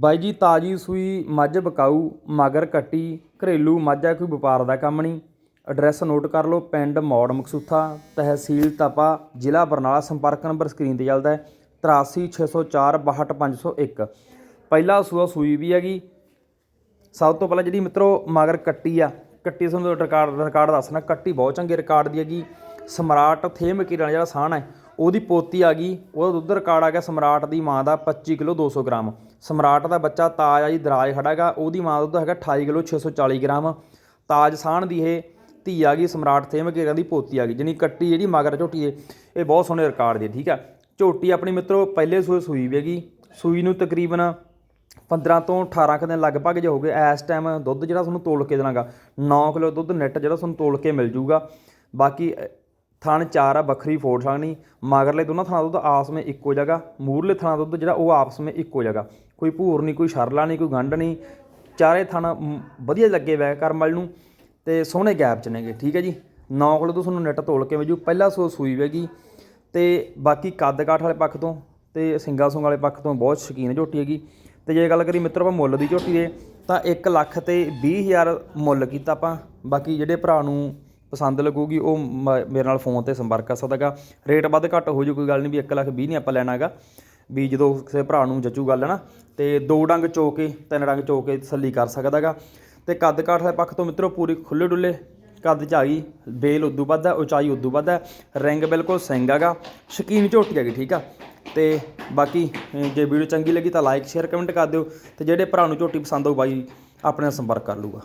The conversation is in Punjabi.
ਬਾਈ ਜੀ ਤਾਜੀ ਸੂਈ ਮੱਝ ਬਕਾਊ, ਮਗਰ ਕੱਟੀ, ਘਰੇਲੂ ਮੱਝ ਹੈ ਕੋਈ ਵਪਾਰ ਦਾ ਕੰਮ ਨਹੀਂ। ਐਡਰੈਸ ਨੋਟ ਕਰ ਲਓ, ਪਿੰਡ ਮੌੜ ਮਕਸੂਥਾ, ਤਹਿਸੀਲ ਤਪਾ, ਜ਼ਿਲ੍ਹਾ ਬਰਨਾਲਾ, ਸੰਪਰਕ ਨੰਬਰ ਸਕਰੀਨ ਤੇ ਚੱਲਦਾ ਹੈ 83604 62501 ਪਹਿਲਾ ਸੂਆ ਸੂਈ ਵੀ ਹੈਗੀ। ਸਭ ਤੋਂ ਪਹਿਲਾਂ ਜਿਹੜੀ ਮਿੱਤਰੋ, ਮਗਰ ਕੱਟੀ ਆ, ਕੱਟੀ ਤੁਹਾਨੂੰ ਰਿਕਾਰਡ ਰਿਕਾਰਡ ਦੱਸਣਾ ਕੱਟੀ ਬਹੁਤ ਚੰਗੇ ਰਿਕਾਰਡ ਦੀ ਹੈਗੀ। ਸਮਰਾਟ ਥੇਮ ਕਿਰਨ ਜਿਹੜਾ ਸਾਣ ਹੈ, ਉਹਦੀ ਪੋਤੀ ਆ ਗਈ, ਉਹਦਾ ਦੁੱਧ ਰਿਕਾਰਡ ਆ ਗਿਆ ਸਮਰਾਟ ਦੀ ਮਾਂ ਦਾ 25 ਕਿਲੋ 200 ਗ੍ਰਾਮ। ਸਮਰਾਟ ਦਾ ਬੱਚਾ ਤਾਜ ਆ ਜੀ, ਦਰਾਜ ਖੜਾਗਾ ਉਹਦੀ ਮਾਂ ਦਾ ਦੁੱਧ ਹੈਗਾ 28 ਕਿਲੋ 640 ਗ੍ਰਾਮ। ਤਾਜ ਸਾਹਣ ਦੀ ਇਹ ਧੀ ਆ ਗਈ, ਸਮਰਾਟ ਥੇਮ ਕਿਰਨ ਦੀ ਪੋਤੀ ਆ ਗਈ ਜਣੀ ਕੱਟੀ ਜਿਹੜੀ ਮਗਰ ਝੋਟੀ ਏ, ਇਹ ਬਹੁਤ ਸੋਹਣੇ ਰਿਕਾਰਡ ਦੀ, ਠੀਕ ਆ। ਝੋਟੀ ਆਪਣੀ ਮਿੱਤਰੋ, ਪਹਿਲੇ ਸੂਏ ਸੂਈ ਵੇਗੀ ਸੂਈ ਨੂੰ ਤਕਰੀਬਨ 15 ਤੋਂ 18 ਕੁ ਦਿਨ ਲਗਭਗ ਜੇ ਹੋ ਗਏ ਇਸ ਟਾਈਮ ਦੁੱਧ ਜਿਹੜਾ ਤੁਹਾਨੂੰ ਤੋਲ ਕੇ ਦੇਣਾਗਾ 9 ਕਿਲੋ ਦੁੱਧ ਨੈਟ ਜਿਹੜਾ ਤੁਹਾਨੂੰ ਤੋਲ ਕੇ ਮਿਲ ਜੂਗਾ। ਬਾਕੀ ਥਣ ਚਾਰ ਆ, ਵੱਖਰੀ ਫੋੜ ਸਕਣੀ ਮਗਰਲੇ ਦੋਨਾਂ ਥਣਾਂ ਦਾ ਦੁੱਧ ਆਪਸ ਵਿੱਚ ਇੱਕੋ ਜਗ੍ਹਾ, ਮੂਰਲੇ ਥਣਾਂ ਦੁੱਧ ਜਿਹੜਾ ਉਹ ਆਪਸ ਵਿੱਚ ਇੱਕੋ ਜਗ੍ਹਾ। ਕੋਈ ਭੂਰ ਨਹੀਂ, ਕੋਈ ਸ਼ਰਲਾ ਨਹੀਂ, ਕੋਈ ਗੰਢ ਨਹੀਂ। ਚਾਰੇ ਥਣ ਵਧੀਆ ਲੱਗੇ ਵੈ ਕਰਮਲ ਨੂੰ ਤੇ ਸੋਹਣੇ ਗੈਪ ਚ ਨੇਗੇ, ਠੀਕ ਹੈ ਜੀ? ਨੌ ਕੋਲ ਤੋਂ ਤੁਹਾਨੂੰ ਨੈਟ ਤੋਲ ਕੇ ਮਿਲ ਜੂ, ਪਹਿਲਾ ਸੋ ਸੂਈ ਵੇਗੀ। ਤੇ ਬਾਕੀ ਕੱਦ ਕਾਠ ਵਾਲੇ ਪੱਖ ਤੋਂ ਤੇ ਸਿੰਗਾ ਸੁੰਗ ਵਾਲੇ ਪੱਖ ਤੋਂ ਬਹੁਤ ਸ਼ੌਕੀਨ ਝੋਟੀ ਹੈਗੀ। ਤੇ ਜੇ ਗੱਲ ਕਰੀ ਮਿੱਤਰੋ ਆਪਾਂ ਮੁੱਲ ਦੀ ਝੋਟੀ ਦੇ, ਤਾਂ 1 ਲੱਖ ਤੇ 20000 ਮੁੱਲ ਕੀਤਾ ਆਪਾਂ। ਬਾਕੀ ਜਿਹੜੇ ਭਰਾ ਨੂੰ ਪਸੰਦ ਲੱਗੂਗੀ, ਉਹ ਮੇਰੇ ਨਾਲ ਫੋਨ ਤੇ ਸੰਪਰਕ ਕਰ ਸਕਦਾਗਾ ਰੇਟ ਵੱਧ ਘੱਟ ਹੋ ਜੂ, ਕੋਈ ਗੱਲ ਨਹੀਂ ਵੀ 1 ਲੱਖ 20 ਨਹੀਂ ਆਪਾਂ ਲੈਣਾਗਾ ਵੀ ਜਦੋਂ ਕਿਸੇ ਭਰਾ ਨੂੰ ਜੱਚੂ ਗੱਲ ਹੈ ਨਾ ਤੇ ਦੋ ਡੰਗ ਚੋ ਕੇ, ਤਿੰਨ ਡੰਗ ਚੋ ਕੇ ਤਸੱਲੀ ਕਰ ਸਕਦਾਗਾ ਤੇ ਕੱਦ ਕਾਠ ਦੇ ਪੱਖ ਤੋਂ ਮਿੱਤਰੋ, ਪੂਰੀ ਖੁੱਲੇ ਡੁੱਲੇ ਕੱਦ ਚ ਆ ਗਈ ਬੇਲ ਉਦੋਂ ਵੱਧ ਹੈ, ਉਚਾਈ ਉਦੋਂ ਵੱਧ ਹੈ ਰਿੰਗ ਬਿਲਕੁਲ ਸਿੰਘ ਹੈਗਾ, ਸ਼ਕੀਨ ਝੋਟੀ ਹੈਗੀ, ਠੀਕ ਆ। ਤੇ ਬਾਕੀ ਜੇ ਵੀਡੀਓ ਚੰਗੀ ਲੱਗੀ ਤਾਂ ਲਾਈਕ ਸ਼ੇਅਰ ਕਮੈਂਟ ਕਰ ਦਿਓ, ਤੇ ਜਿਹੜੇ ਭਰਾ ਨੂੰ ਝੋਟੀ ਪਸੰਦ ਹੋਊ ਬਾਈ ਆਪਣੇ ਨਾਲ ਸੰਪਰਕ ਕਰ ਲੂਗਾ